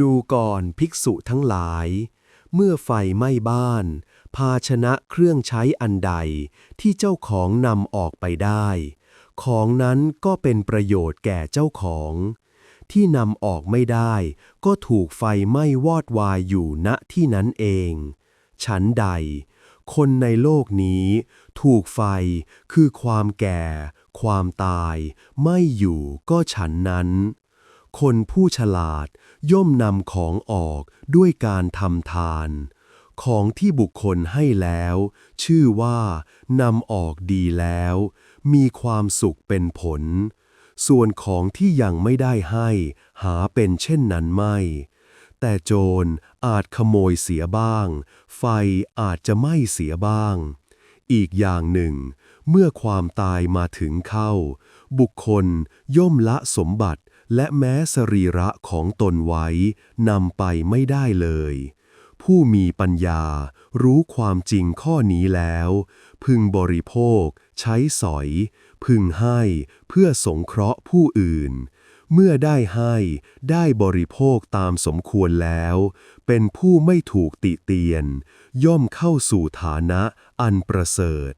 ดูก่อนภิกษุทั้งหลาย เมื่อไฟไหม้บ้าน ภาชนะเครื่องใช้อันใดที่เจ้าของนำออกไปได้ ของนั้นก็เป็นประโยชน์แก่เจ้าของ ที่นำออกไม่ได้ ก็ถูกไฟไหม้วอดวายอยู่ณที่นั้นเอง ฉันใด คนในโลกนี้ ถูกไฟคือความแก่ ความตาย ไม่อยู่ก็ฉันนั้น คนผู้ฉลาดย่อมนำของออกด้วยการทำทาน ของที่บุคคลให้แล้ว ชื่อว่านำออกดีแล้ว มีความสุขเป็นผล ส่วนของที่ยังไม่ได้ให้ หาเป็นเช่นนั้นไม่ แต่โจรอาจขโมยเสียบ้าง ไฟอาจจะไหม้เสียบ้าง อีกอย่างหนึ่ง เมื่อความตายมาถึงเข้า บุคคลย่อมละสมบัติ และแม้สรีระของตนไว้นำไปไม่ได้เลย ผู้มีปัญญารู้ความจริงข้อนี้แล้ว พึงบริโภค ใช้สอย พึงให้เพื่อสงเคราะห์ผู้อื่น เมื่อได้ให้ได้บริโภคตามสมควรแล้ว เป็นผู้ไม่ถูกติเตียน ย่อมเข้าสู่ฐานะอันประเสริฐ